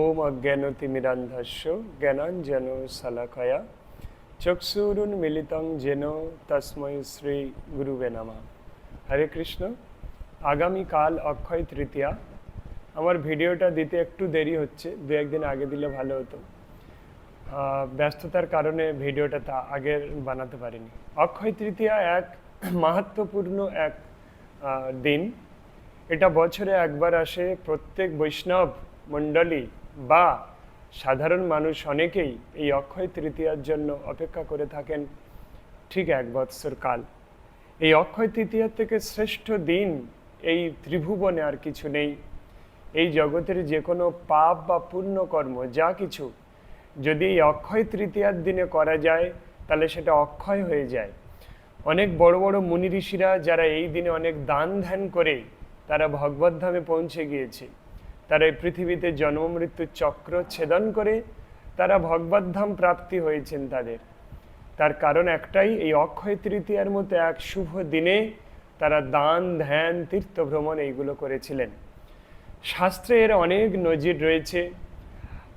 ওম অজ্ঞানতিমিরান্ধস্য জ্ঞানাঞ্জন শালাকয়া চক্ষুরুন মিলিতং যেন তস্মৈ শ্রী গুরুবে নামা হরে কৃষ্ণ আগামীকাল অক্ষয় তৃতীয়া আমার ভিডিওটা দিতে একটু দেরি হচ্ছে, দু একদিন আগে দিলে ভালো হতো। ব্যস্ততার কারণে ভিডিওটা তা আগের বানাতে পারিনি। অক্ষয় তৃতীয়া এক মাহাত্মপূর্ণ এক দিন। এটা বছরে একবার আসে প্রত্যেক বৈষ্ণব মণ্ডলী বা সাধারণ মানুষ অনেকেই এই অক্ষয় তৃতীয়ার জন্য অপেক্ষা করে থাকেন ঠিক এক বৎসর কাল। এই অক্ষয় তৃতীয়ার থেকে শ্রেষ্ঠ দিন এই ত্রিভুবনে আর কিছু নেই। এই জগতের যে কোনো পাপ বা পুণ্যকর্ম যা কিছু যদি এই অক্ষয় তৃতীয়ার দিনে করা যায়, তাহলে সেটা অক্ষয় হয়ে যায়। অনেক বড় বড় মুনি ঋষিরা যারা এই দিনে অনেক দান ধ্যান করে, তারা ভগবত ধামে পৌঁছে গিয়েছে। তারা এই পৃথিবীতে জন্ম, মৃত্যুর চক্র ছেদন করে তারা ভগবত ধাম প্রাপ্তি হয়েছেন তাদের। তার কারণ একটাই, এই অক্ষয় তৃতীয়ার মতো এক শুভ দিনে তারা দান, ধ্যান, তীর্থ ভ্রমণ এইগুলো করেছিলেন। শাস্ত্রে এর অনেক নজির রয়েছে।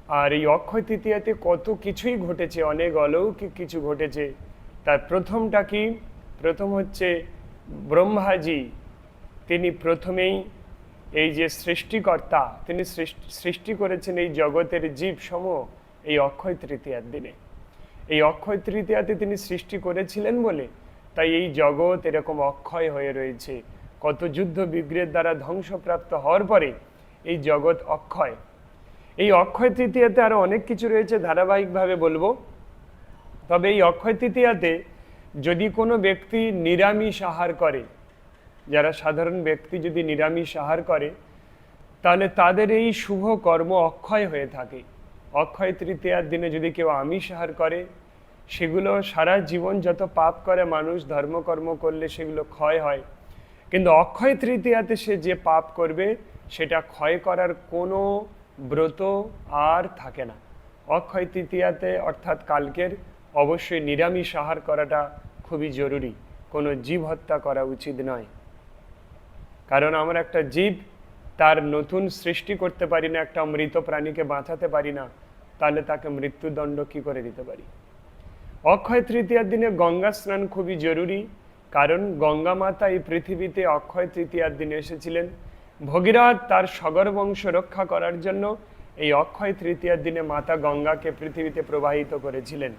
আর এই অক্ষয় তৃতীয়াতে কত কিছুই ঘটেছে, অনেক অলৌকিক কিছু ঘটেছে। তার প্রথমটা কি? প্রথম হচ্ছে ব্রহ্মাজি। তিনি প্রথমেই এই যে সৃষ্টিকর্তা, তিনি সৃষ্টি- করেছেন এই জগতের জীব সমূহ এই অক্ষয় তৃতীয়ার দিনে। এই অক্ষয় তৃতীয়াতে তিনি সৃষ্টি করেছিলেন বলে, তাই এই জগৎ এরকম অক্ষয় হয়ে রয়েছে। কত যুদ্ধ বিগ্রহের দ্বারা ধ্বংসপ্রাপ্ত হওয়ার পরে এই জগৎ অক্ষয়। এই অক্ষয় তৃতীয়াতে আরও অনেক কিছু রয়েছে ধারাবাহিকভাবে বলব। তবে এই অক্ষয় তৃতীয়াতে যদি কোনো ব্যক্তি নিরামিষ আহার করে যারা সাধারণ ব্যক্তি যদি নিরামিষ আহার করে, তাহলে তাদের এই শুভ কর্ম অক্ষয় হয়ে থাকে। অক্ষয় তৃতীয়ার দিনে যদি কেউ আমিষ আহার করে, সেগুলো সারা জীবন যত পাপ করে মানুষ, ধর্মকর্ম করলে সেগুলো ক্ষয় হয়। কিন্তু অক্ষয় তৃতীয়াতে সে যে পাপ করবে, সেটা ক্ষয় করার কোনো ব্রত আর থাকে না। অক্ষয় তৃতীয়াতে, অর্থাৎ কালকের, অবশ্যই নিরামিষ আহার করাটা খুবই জরুরি। কোনো জীব হত্যা করা উচিত নয়। কারণ আমরা একটা জীব তার নতুন সৃষ্টি করতে পারি না, একটা মৃত প্রাণীকে বাঁচাতে পারি না, তাহলে তাকে মৃত্যুদণ্ড কি করে দিতে পারি? অক্ষয় তৃতীয়ার দিনে গঙ্গা স্নান খুবই জরুরি, কারণ গঙ্গা মাতা এই পৃথিবীতে অক্ষয় তৃতীয়ার দিনে এসেছিলেন। ভগীরথ তার সগর বংশ রক্ষা করার জন্য এই অক্ষয় তৃতীয়ার দিনে মাতা গঙ্গাকে পৃথিবীতে প্রবাহিত করেছিলেন।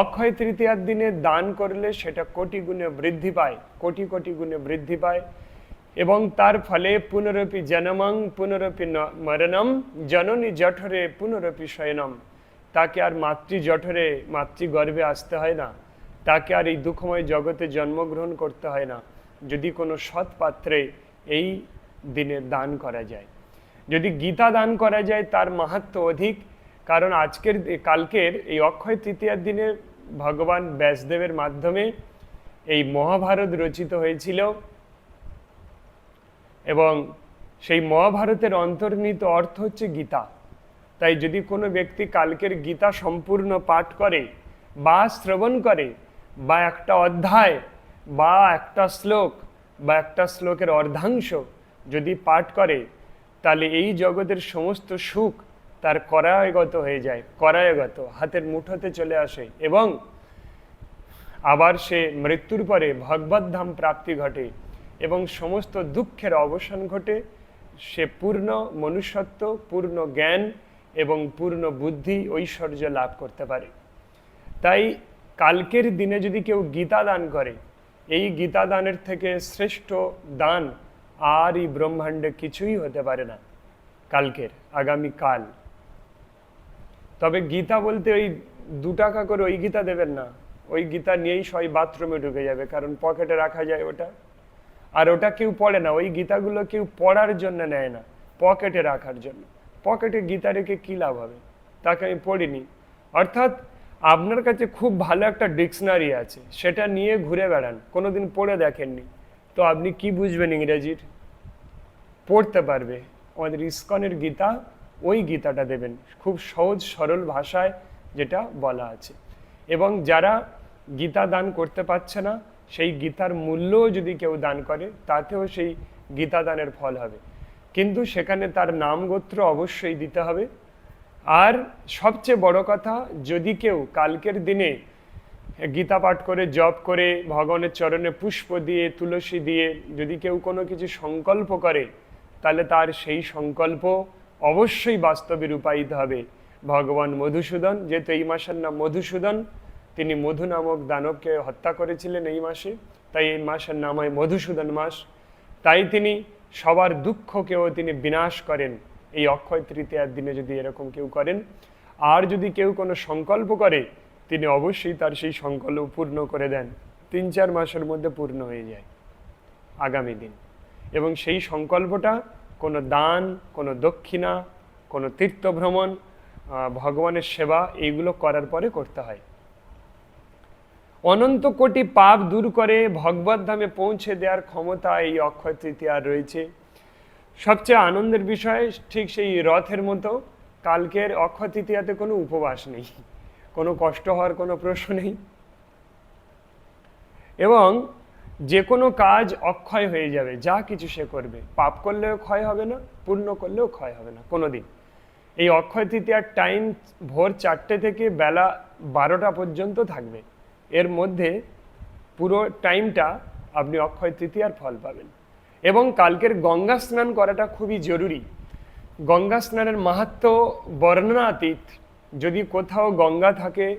অক্ষয় তৃতীয়ার দিনে দান করলে সেটা কোটি গুণে বৃদ্ধি পায়, কোটি কোটি গুণে বৃদ্ধি পায়। এবং তার ফলে পুনরপি জনমং, পুনরপি মরণম, জননী জঠরে পুনরপি শয়নম। তাকে আর মাতৃ জঠরে মাতৃগর্ভে আসতে হয় না। তাকে আর এই দুঃখময় জগতে জন্মগ্রহণ করতে হয় না। যদি কোনো সৎ পাত্রে এই দিনে দান করা যায়। যদি গীতা দান করা যায়, তার মাহাত্ম অধিক। কারণ আজকের কালকের এই অক্ষয় তৃতীয়ার দিনে ভগবান ব্যাসদেবের মাধ্যমে এই মহাভারত রচিত হয়েছিল। এবং সেই মহাভারতের অন্তর্নিহিত অর্থ হচ্ছে গীতা। তাই যদি কোনো ব্যক্তি কালকের গীতা সম্পূর্ণ পাঠ করে, বা শ্রবণ করে, বা একটা অধ্যায়, বা একটা শ্লোক, বা একটা শ্লোকের অর্ধাংশ যদি পাঠ করে, তাহলে এই জগতের সমস্ত সুখ তার করায়গত হয়ে যায়, করায়গত, হাতের মুঠোতে চলে আসে এবং আবার সে মৃত্যুর পরে ভগবত ধাম প্রাপ্তি ঘটে। এবং সমস্ত দুঃখের অবসান ঘটে। সে পূর্ণ মনুষ্যত্ব, পূর্ণ জ্ঞান এবং পূর্ণ বুদ্ধি, ঐশ্বর্য লাভ করতে পারে। তাই কালকের দিনে যদি কেউ গীতা দান করে, এই গীতা দানের থেকে শ্রেষ্ঠ দান আর এই ব্রহ্মাণ্ডে কিছুই হতে পারে না কালকের, আগামী কাল। তবে গীতা বলতে ওই দু টাকা করে ওই গীতা দেবেন না। ওই গীতা নিয়েই সবাই বাথরুমে ঢুকে যাবে, কারণ পকেটে রাখা যায় ওটা। আর ওটা কেউ পড়ে না, ওই গীতাগুলো কেউ পড়ার জন্য নেয় না, পকেটে রাখার জন্য। পকেটে গীতা রেখে কী লাভ হবে? তাকে আমি পড়িনি। অর্থাৎ আপনার কাছে খুব ভালো একটা ডিকশনারি আছে, সেটা নিয়ে ঘুরে বেড়ান, কোনোদিন পড়ে দেখেননি। তো আপনি কি বুঝবেন ইংরেজির? পড়তে পারবে, আমাদের ইস্কনের গীতা ওই গীতাটা দেবেন, খুব সহজ, সরল ভাষায় যেটা বলা আছে। এবং যারা গীতা দান করতে পারছে না সেই গীতার মূল্যও যদি কেউ দান করে, তাতেও সেই গীতা দানের ফল হবে। কিন্তু সেখানে তার নাম গোত্র অবশ্যই দিতে হবে। আর সবচেয়ে বড় কথা, যদি কেউ কালকের দিনে গীতা পাঠ করে, জপ করে, ভগবানের চরণে পুষ্প দিয়ে, তুলসী দিয়ে যদি কেউ কোনো কিছু সংকল্প করে, তাহলে তার সেই সংকল্প অবশ্যই বাস্তবে রূপায়িত হবে। ভগবান মধুসূদন, যেহেতু এই মাসের নাম মধুসূদন তিনি মধু নামক দানবকে হত্যা করেছিলেন এই মাসে। তাই এই মাসের নাম হয় মধুসূদন মাস। তাই তিনি সবার দুঃখকেও তিনি বিনাশ করেন। এই অক্ষয় তৃতীয়ার দিনে যদি এরকম কেউ করেন, আর যদি কেউ কোনো সংকল্প করে, তিনি অবশ্যই তার সেই সংকল্প পূর্ণ করে দেন। তিন চার মাসের মধ্যে পূর্ণ হয়ে যায় আগামী দিন। এবং সেই সংকল্পটা কোনো দান, কোনো দক্ষিণা, কোনো তীর্থভ্রমণ ভগবানের সেবা, এইগুলো করার পরে করতে হয়। অনন্ত কোটি পাপ দূর করে ভগবত ধামে পৌঁছে দেওয়ার ক্ষমতা এই অক্ষয় তৃতীয়ার রয়েছে। সবচেয়ে আনন্দের বিষয় ঠিক সেই রথের মতো। কালকের অক্ষয় তৃতীয়াতে কোনো উপবাস নেই। কোনো কষ্ট হওয়ার কোনো প্রশ্ন নেই। এবং যে কোনো কাজ অক্ষয় হয়ে যাবে, যা কিছু সে করবে। পাপ করলেও ক্ষয় হবে না পূর্ণ করলেও ক্ষয় হবে না কোনো দিন এই অক্ষয় তৃতীয়ার টাইম ভোর চারটে থেকে বেলা বারোটা পর্যন্ত থাকবে। এর মধ্যে পুরো টাইমটা আপনি অক্ষয় তৃতীয়ার ফল পাবেন। এবং কালকের গঙ্গা স্নান করাটা খুবই জরুরি। গঙ্গা স্নানের মাহাত্ম বর্ণনাতীত। যদি কোথাও গঙ্গা থাকে,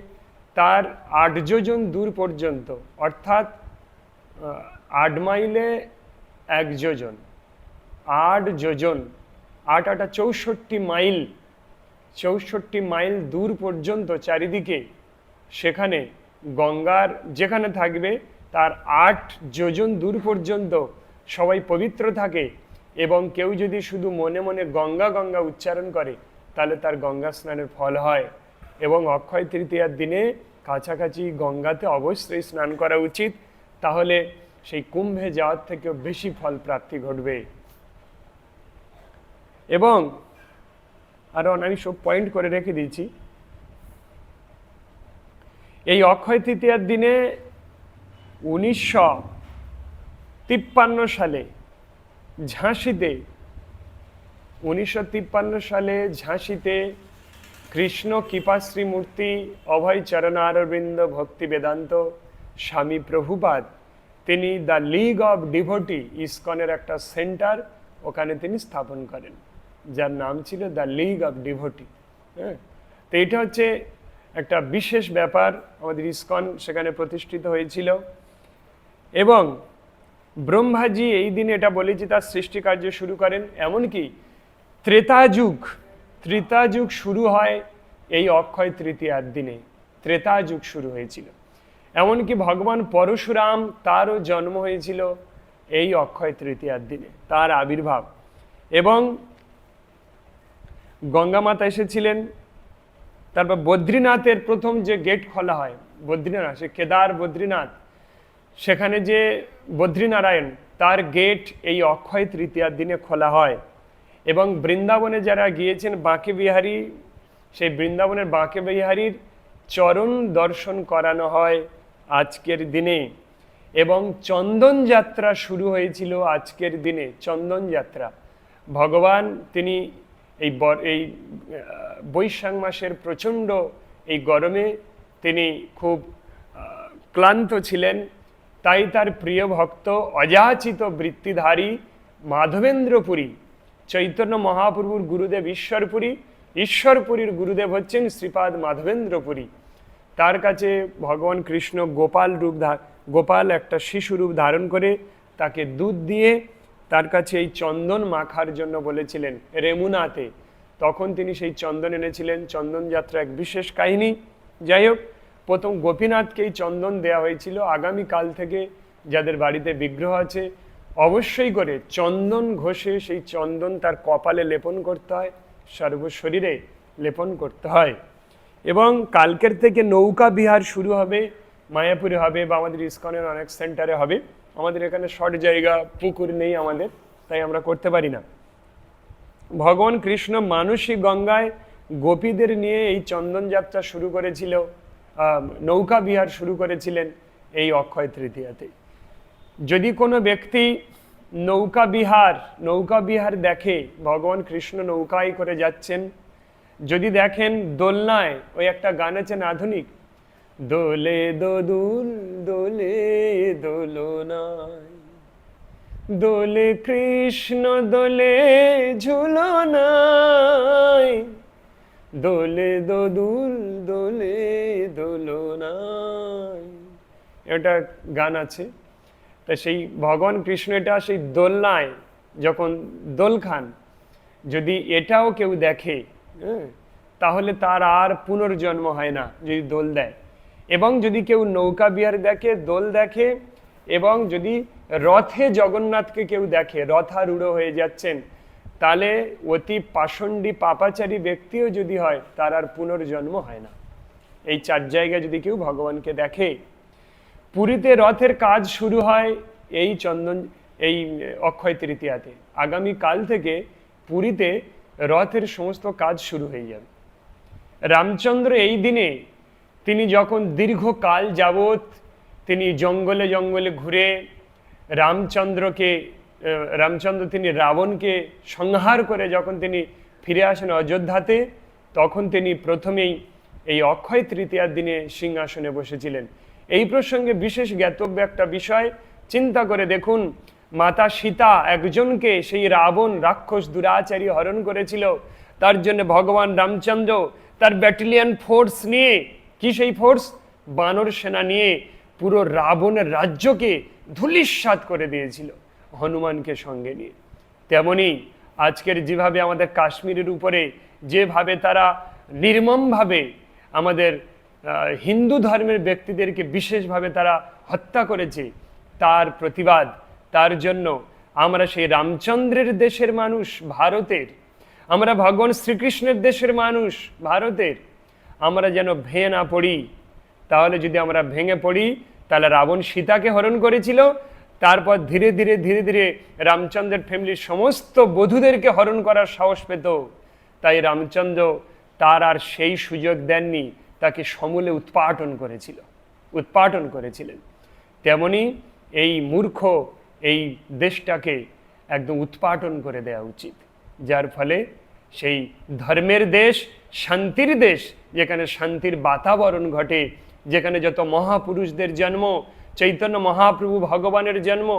তার আট যোজন দূর পর্যন্ত, অর্থাৎ আট মাইলে এক যোজন আট যোজন আট আটা চৌষট্টি মাইল চৌষট্টি মাইল দূর পর্যন্ত চারিদিকে সেখানে গঙ্গার যেখানে থাকবে, তার আট যোজন দূর পর্যন্ত সবাই পবিত্র থাকে এবং কেউ যদি শুধু মনে মনে গঙ্গা গঙ্গা উচ্চারণ করে, তাহলে তার গঙ্গা স্নানের ফল হয়। এবং অক্ষয় তৃতীয়ার দিনে কাছাকাছি গঙ্গাতে অবশ্যই স্নান করা উচিত, তাহলে সেই কুম্ভে যাওয়ার থেকেও বেশি ফল প্রাপ্তি ঘটবে। এবং আরও আমি সব পয়েন্ট করে রেখে দিয়েছি। এই অক্ষয় তৃতীয়ার দিনে উনিশশো তিপ্পান্ন সালে ঝাঁসিতে, উনিশশো তিপ্পান্ন সালে ঝাঁসিতে কৃষ্ণ কৃপাশ্রী মূর্তি, অভয় চরণারবিন্দ ভক্তি বেদান্ত, স্বামী প্রভুপাদ, তিনি দ্য লিগ অফ ডিভোটি ইসকনের একটা সেন্টার ওখানে তিনি স্থাপন করেন। যার নাম ছিল দ্য লিগ অফ ডিভোটি। হ্যাঁ? তো এটা হচ্ছে একটা বিশেষ ব্যাপার আমাদের ইস্কন সেখানে প্রতিষ্ঠিত হয়েছিল। এবং ব্রহ্মাজি এই দিন এটা বলেছি তার সৃষ্টি কার্য শুরু করেন, এমনকি ত্রেতা যুগ ত্রেতা যুগ শুরু হয় এই অক্ষয় তৃতীয়ার দিনে। ত্রেতা যুগ শুরু হয়েছিল। এমনকি ভগবান পরশুরাম তারও জন্ম হয়েছিল এই অক্ষয় তৃতীয়ার দিনে, তার আবির্ভাব। এবং গঙ্গা মাতা এসেছিলেন তারপর বদ্রীনাথের প্রথম যে গেট খোলা হয়, বদ্রীনাথ, সে কেদার বদ্রীনাথ, সেখানে যে বদ্রীনারায়ণ, তার গেট এই অক্ষয় তৃতীয়ার দিনে খোলা হয়। এবং বৃন্দাবনে যারা গিয়েছেন বাঁকে বিহারী সেই বৃন্দাবনের বাঁকে বিহারীর চরণ দর্শন করানো হয় আজকের দিনে। এবং চন্দন যাত্রা শুরু হয়েছিল আজকের দিনে, চন্দন যাত্রা। ভগবান, তিনি এই এই বৈশাখ মাসের প্রচণ্ড এই গরমে তিনি খুব ক্লান্ত ছিলেন। তাই তার প্রিয় ভক্ত অযাচিত বৃত্তিধারী মাধবেন্দ্রপুরী, চৈতন্য মহাপ্রভুর গুরুদেব ঈশ্বরপুরী, ঈশ্বরপুরীর গুরুদেব হচ্ছেন শ্রীপাদ মাধবেন্দ্রপুরী। তার কাছে ভগবান কৃষ্ণ গোপাল রূপ গোপাল একটা শিশু রূপ ধারণ করে তাকে দুধ দিয়ে তার কাছে এই চন্দন মাখার জন্য বলেছিলেন, রেমুনাতে। তখন তিনি সেই চন্দন এনেছিলেন, চন্দন যাত্রা এক বিশেষ কাহিনী। যাই হোক, প্রথম গোপীনাথকে এই চন্দন দেওয়া হয়েছিল আগামী কাল থেকে যাদের বাড়িতে বিগ্রহ আছে। অবশ্যই করে চন্দন ঘষে সেই চন্দন তার কপালে লেপন করতে হয়, সর্বশরীরে লেপন করতে হয়। এবং কালকের থেকে নৌকা বিহার শুরু হবে, মায়াপুরে হবে বা আমাদের ইস্কনের অনেক সেন্টারে হবে। আমাদের এখানে শর্ট জায়গা, পুকুর নেই আমাদের, তাই আমরা করতে পারি না। ভগবান কৃষ্ণ মানসিক গঙ্গায় গোপীদের নিয়ে এই চন্দন যাত্রা শুরু করেছিল নৌকা বিহার শুরু করেছিলেন এই অক্ষয় তৃতীয়াতে যদি কোনো ব্যক্তি নৌকা বিহার নৌকা বিহার দেখে, ভগবান কৃষ্ণ নৌকায় করে যাচ্ছেন, যদি দেখেন দোলনায় ওই একটা গান আছেন আধুনিক দোলে দোদুল দোলে দোলনায়। দোলে কৃষ্ণ দোলে ঝুলনায়। দোলে দোদুল দোলে দোলনায়। এটা গান আছে তা সেই ভগবান কৃষ্ণ এটা সেই দোলনায় যখন দোল খান যদি এটাও কেউ দেখে হ্যাঁ, তাহলে তার আর পুনর্জন্ম হয় না যদি দোল দেয়। এবং যদি কেউ নৌকা বিহার দেখে, দোল দেখে, এবং যদি রথে জগন্নাথকে কেউ দেখে, রথারূঢ় হয়ে যাচ্ছেন, তাহলে অতি পাষণ্ডী পাপাচারী ব্যক্তিও যদি হয়, তার আর পুনর্জন্ম হয় না। এই চার জায়গায় যদি কেউ ভগবানকে দেখে, পুরীতে রথের কাজ শুরু হয় এই চন্দন, এই অক্ষয় তৃতীয়াতে। আগামী কাল থেকে পুরীতে রথের সমস্ত কাজ শুরু হয়ে যাবে। রামচন্দ্র এই দিনে তিনি যখন দীর্ঘকাল যাবৎ তিনি জঙ্গলে জঙ্গলে ঘুরে রামচন্দ্রকে রামচন্দ্র তিনি রাবণকে সংহার করে যখন তিনি ফিরে আসেন অযোধ্যাতে, তখন তিনি প্রথমেই এই অক্ষয় তৃতীয়ার দিনে সিংহাসনে বসেছিলেন। এই প্রসঙ্গে বিশেষ জ্ঞাতব্য একটা বিষয়, চিন্তা করে দেখুন, মাতা সীতা একজনকে সেই রাবণ রাক্ষস দুরাচারী হরণ করেছিল, তার জন্য ভগবান রামচন্দ্র তার ব্যাটালিয়ান ফোর্স নিয়ে কি সেই ফোর্স বানর সেনা নিয়ে পুরো রাবণের রাজ্যকে ধুলিস্বাদ করে দিয়েছিল হনুমানকে সঙ্গে নিয়ে। তেমনি আজকের যেভাবে আমাদের কাশ্মীরের উপরে যেভাবে তারা নির্মমভাবে আমাদের হিন্দু ধর্মের ব্যক্তিদেরকে বিশেষভাবে তারা হত্যা করেছে, তার প্রতিবাদ, তার জন্য আমরা সেই রামচন্দ্রের দেশের মানুষ, ভারতের। আমরা ভগবান শ্রীকৃষ্ণের দেশের মানুষ, ভারতের। আমরা যেন ভেঙে না পড়ি। তাহলে যদি আমরা ভেঙে পড়ি, তাহলে রাবণ সীতাকে হরণ করেছিল। তারপর ধীরে ধীরে ধীরে ধীরে রামচন্দ্রের ফ্যামিলির সমস্ত বধূদেরকে হরণ করার সাহস পেত। তাই রামচন্দ্র তার আর সেই সুযোগ দেননি, তাকে সমূলে উৎপাটন করেছিল, উৎপাটন করেছিলেন। তেমনি এই মূর্খ এই দেশটাকে একদম উৎপাটন করে দেওয়া উচিত। যার ফলে সেই ধর্মের দেশ শান্তির দেশ, যেখানে শান্তির বাতাবরণ ঘটে, যেখানে যত মহাপুরুষদের জন্ম, চৈতন্য মহাপ্রভু ভগবানের জন্ম,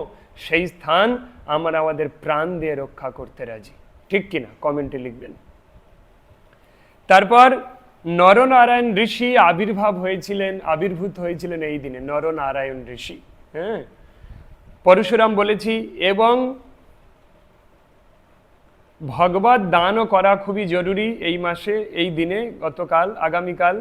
সেই স্থান আমরা আমাদের প্রাণ দিয়ে রক্ষা করতে রাজি। ঠিক কিনা? কমেন্টে লিখবেন। তারপর নরনারায়ণ ঋষি আবির্ভাব হয়েছিলেন, আবির্ভূত হয়েছিলেন এই দিনে, নরনারায়ণ ঋষি হ্যাঁ? পরশুরাম বলেছি, এবং ভগবত দানও করা খুবই জরুরি এই মাসে, এই দিনে, গতকাল, আগামীকাল।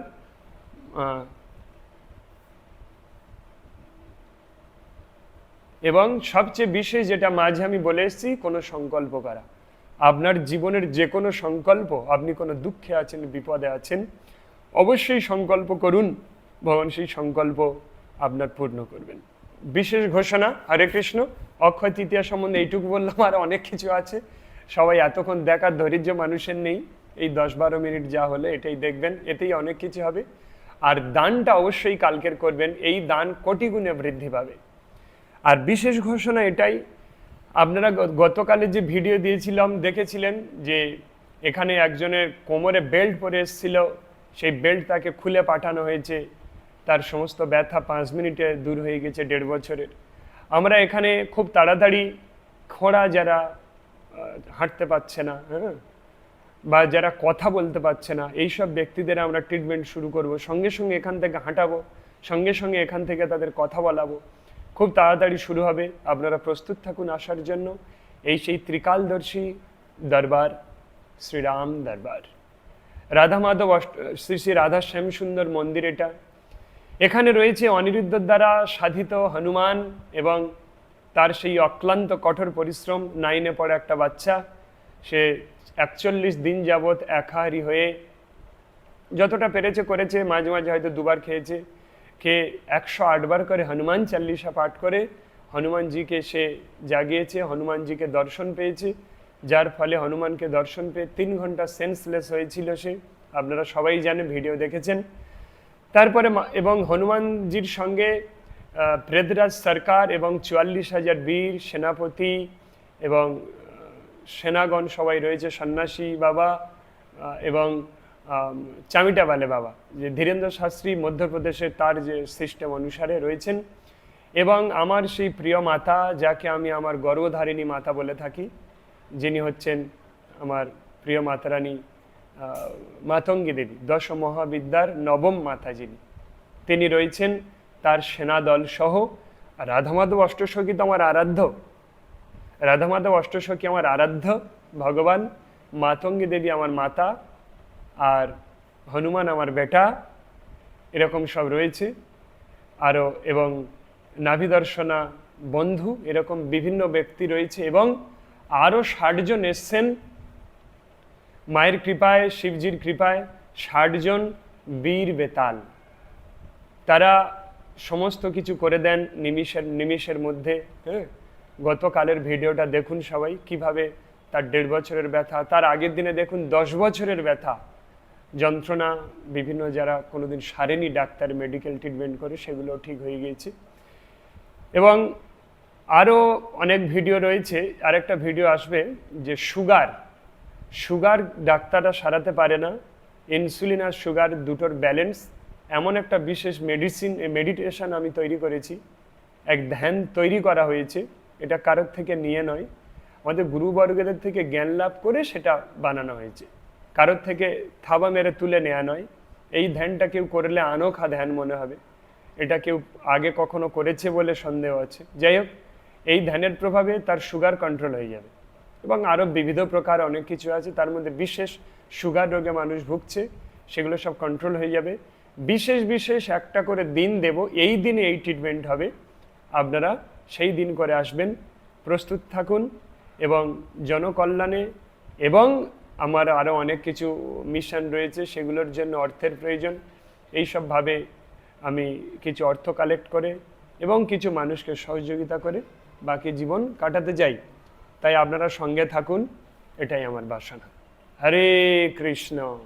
এবং সবচেয়ে বিশেষ যেটা মাঝে আমি বলে এসেছি, কোনো সংকল্প করা। আপনার জীবনের যে কোনো সংকল্প, আপনি কোনো দুঃখে আছেন, বিপদে আছেন, অবশ্যই সংকল্প করুন। ভগবান সেই সংকল্প আপনার পূর্ণ করবেন। বিশেষ ঘোষণা, হরে কৃষ্ণ, অক্ষয় তৃতীয়া সম্বন্ধে এইটুকু বললাম, আর অনেক কিছু আছে। সবাই এতক্ষণ দেখার ধৈর্য মানুষের নেই। এই দশ বারো মিনিট যা হলে এটাই দেখবেন, এতেই অনেক কিছু হবে। আর দানটা অবশ্যই কালকের করবেন, এই দান কোটি গুণে বৃদ্ধি পাবে। আর বিশেষ ঘোষণা এটাই, আপনারা গতকালের যে ভিডিও দিয়েছিলাম, দেখেছিলেন যে এখানে একজনের কোমরে বেল্ট পরে এসেছিল, সেই বেল্ট তাকে খুলে পাঠানো হয়েছে। তার সমস্ত ব্যথা পাঁচ মিনিটে দূর হয়ে গেছে, দেড় বছরের। আমরা এখানে খুব তাড়াতাড়ি খোঁড়া যারা হাঁটতে পারছে না হ্যাঁ? বা যারা কথা বলতে পারছে না, এইসব ব্যক্তিদের আমরা ট্রিটমেন্ট শুরু করব। সঙ্গে সঙ্গে এখান থেকে হাঁটাবো, সঙ্গে সঙ্গে এখান থেকে তাদের কথা বলাবো। খুব তাড়াতাড়ি শুরু হবে। আপনারা প্রস্তুত থাকুন আসার জন্য। এই সেই ত্রিকালদর্শী দরবার, শ্রীরাম দরবার। রাধা মাধব অষ্ট- শ্রী শ্রী রাধা শ্যাম সুন্দর মন্দির এটা। এখানে রয়েছে অনিরুদ্ধ দ্বারা সাধিত হনুমান এবং তার সেই অক্লান্ত কঠোর পরিশ্রম নাইনে পড়া একটা বাচ্চা, সে একচল্লিশ দিন যাবৎ একাহারি হয়ে যতটা পেরেছে করেছে, মাঝে মাঝে হয়তো দুবার খেয়েছে। খেয়ে একশো আটবার করে হনুমান চাল্লিশা পাঠ করে, হনুমানজিকে সে জাগিয়েছে, হনুমানজিকে দর্শন পেয়েছে, যার ফলে হনুমানকে দর্শন পেয়ে তিন ঘণ্টা সেন্সলেস হয়েছিল সে। আপনারা সবাই জানে ভিডিও দেখেছেন। তারপরে এবং হনুমানজির সঙ্গে পৃথ্বীরাজ সরকার এবং চুয়াল্লিশ হাজার বীর সেনাপতি এবং সেনাগণ সবাই রয়েছে সন্ন্যাসী বাবা এবং আম, চামিটাবালে বাবা যে ধীরেন্দ্র শাস্ত্রী মধ্যপ্রদেশের তার যে সিস্টেম অনুসারে রয়েছেন। এবং আমার সেই প্রিয় মাতা যাকে আমি আমার গর্বধারিণী মাতা বলে থাকি যিনি হচ্ছেন আমার প্রিয় মাতারানী মাতঙ্গী দেবী দশ মহাবিদ্যার নবম মাতা যিনি। তিনি রয়েছেন তার সেনাদল সহ রাধামাধব অষ্টসখী তো আমার আরাধ্য। রাধামাধব অষ্টসখী আমার আরাধ্য, ভগবান। মাতঙ্গী দেবী আমার মাতা আর হনুমান আমার বেটা। এরকম সব রয়েছে। আরও এবং নাভিদর্শনা বন্ধু এরকম বিভিন্ন ব্যক্তি রয়েছে এবং আরও ষাটজন এসছেন। মায়ের কৃপায়, শিবজির কৃপায় ষাটজন বীর বেতাল। তারা সমস্ত কিছু করে দেন নিমিষের নিমিষের মধ্যে হ্যাঁ? গতকালের ভিডিওটা দেখুন সবাই, কীভাবে তার দেড় বছরের ব্যথা, তার আগের দিনে দেখুন দশ বছরের ব্যথা। যন্ত্রণা, বিভিন্ন যারা কোনোদিন সারেনি ডাক্তার মেডিকেল ট্রিটমেন্ট করে, সেগুলো ঠিক হয়ে গিয়েছে। এবং আরও অনেক ভিডিও রয়েছে, আরেকটা ভিডিও আসবে যে সুগার সুগার ডাক্তাররা সারাতে পারে না। ইনসুলিন আর সুগার দুটোর ব্যালেন্স এমন একটা বিশেষ মেডিসিন মেডিটেশন আমি তৈরি করেছি। এক ধ্যান তৈরি করা হয়েছে। এটা কারোর থেকে নিয়ে নয়। আমাদের গুরুবর্গদের থেকে জ্ঞান লাভ করে সেটা বানানো হয়েছে। কারোর থেকে থাবা মেরে তুলে নেওয়া নয়। এই ধ্যানটা কেউ করলে আনোখা ধ্যান মনে হবে। এটা কেউ আগে কখনো করেছে বলে সন্দেহ আছে। যাই হোক, এই ধ্যানের প্রভাবে তার সুগার কন্ট্রোল হয়ে যাবে। এবং আরও বিবিধ প্রকার অনেক কিছু আছে। তার মধ্যে বিশেষ সুগার রোগে মানুষ ভুগছে। সেগুলো সব কন্ট্রোল হয়ে যাবে। বিশেষ বিশেষ একটা করে দিন দেব। এই দিনে এই ট্রিটমেন্ট হবে। আপনারা সেই দিন করে আসবেন, প্রস্তুত থাকুন এবং জনকল্যাণে এবং আমার আরও অনেক কিছু মিশন রয়েছে, সেগুলোর জন্য অর্থের প্রয়োজন। এইসবভাবে আমি কিছু অর্থ কালেক্ট করে এবং কিছু মানুষকে সহযোগিতা করে বাকি জীবন কাটাতে যাই। তাই আপনারা সঙ্গে থাকুন, এটাই আমার বাসনা। হরে কৃষ্ণ।